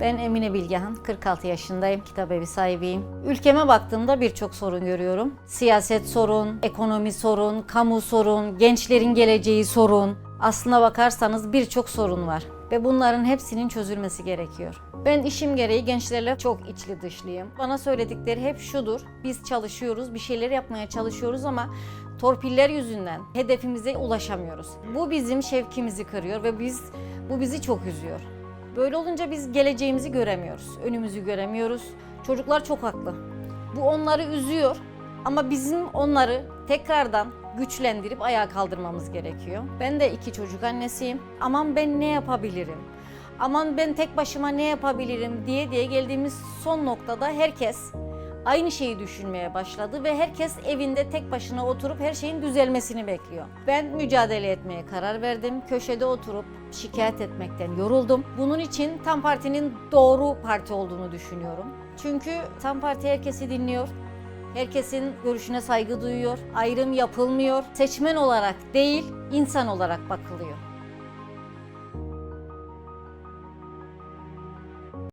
Ben Emine Bilgehan, 46 yaşındayım, kitap evi sahibiyim. Ülkeme baktığımda birçok sorun görüyorum. Siyaset sorun, ekonomi sorun, kamu sorun, gençlerin geleceği sorun. Aslına bakarsanız birçok sorun var ve bunların hepsinin çözülmesi gerekiyor. Ben işim gereği gençlerle çok içli dışlıyım. Bana söyledikleri hep şudur. Biz çalışıyoruz, bir şeyler yapmaya çalışıyoruz ama torpiller yüzünden hedefimize ulaşamıyoruz. Bu bizim şevkimizi kırıyor ve biz bu bizi çok üzüyor. Böyle olunca biz geleceğimizi göremiyoruz, önümüzü göremiyoruz. Çocuklar çok haklı. Bu onları üzüyor ama bizim onları tekrardan güçlendirip ayağa kaldırmamız gerekiyor. Ben de iki çocuk annesiyim. Aman ben ne yapabilirim? Aman ben tek başıma ne yapabilirim diye diye geldiğimiz son noktada herkes aynı şeyi düşünmeye başladı ve herkes evinde tek başına oturup her şeyin düzelmesini bekliyor. Ben mücadele etmeye karar verdim. Köşede oturup şikayet etmekten yoruldum. Bunun için Tam Parti'nin doğru parti olduğunu düşünüyorum. Çünkü Tam Parti herkesi dinliyor. Herkesin görüşüne saygı duyuyor. Ayrım yapılmıyor. Seçmen olarak değil, insan olarak bakılıyor.